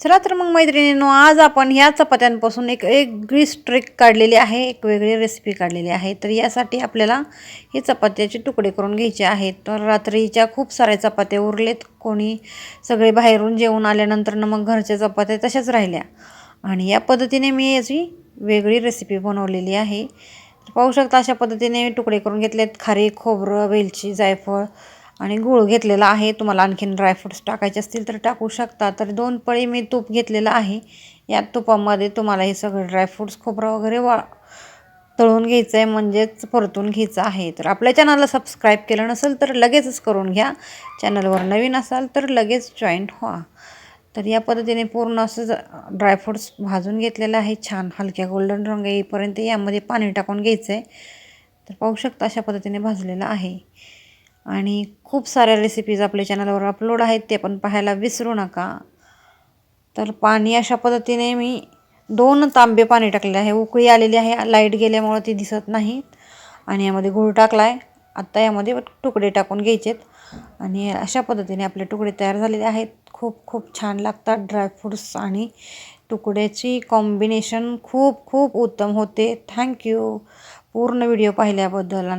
चला तर मग मैत्रिणींनो आज आपण ह्या चपात्यांपासून एक वेगळी ट्रिक काढलेली आहे एक वेगळी रेसिपी काढलेली आहे. तर यासाठी आपल्याला हे चपात्याचे तुकडे करून घ्यायचे आहेत. तर रात्रीच्या खूप साऱ्या चपात्या उरलेत. कोणी सगळे बाहेरून जेवून आल्यानंतर मग घरच्या चपात्या तशाच राहिल्या. आणि या पद्धतीने मी याची वेगळी रेसिपी बनवलेली आहे. पाहू शकता अशा पद्धतीने मी तुकडे करून घेतलेत. खारी खोबरं वेलची जायफळ आणि गूळ घेतलेला आहे. तुम्हाला आणखीन ड्रायफ्रूट्स टाकायचे असतील तर टाकू शकता. तर दोन पळी मी तूप घेतलेलं आहे. या तुपामध्ये तुम्हाला हे सगळं ड्रायफ्रूट्स खोबरं वगैरे वा तळून घ्यायचं आहे म्हणजेच परतून घ्यायचं आहे. तर आपल्या चॅनलला सबस्क्राईब केलं नसेल तर लगेचच करून घ्या. चॅनलवर नवीन असाल तर लगेच जॉईंट व्हा. तर या पद्धतीने पूर्ण असं ड्रायफ्रूट्स भाजून घेतलेलं आहे. छान हलक्या गोल्डन रंग येईपर्यंत यामध्ये पाणी टाकून घ्यायचं आहे तर पाहू शकता अशा पद्धतीने भाजलेलं आहे. आणि खूप साऱ्या रेसिपीज आपल्या चॅनलवर अपलोड आहेत ते पण पाहायला विसरू नका. तर पाणी अशा पद्धतीने मी दोन तांबे पाणी टाकले आहे. उकळी आलेली आहे लाइट गेल्यामुळं ती दिसत नाही. आणि यामध्ये गुळ टाकला आहे आत्ता यामध्ये तुकडे टाकून घ्यायचेत. आणि अशा पद्धतीने आपले तुकडे तयार झालेले आहेत. खूप खूप छान लागतात ड्रायफ्रूट्स आणि तुकड्याची कॉम्बिनेशन खूप खूप उत्तम होते. थँक्यू पूर्ण व्हिडिओ पाहिल्याबद्दल.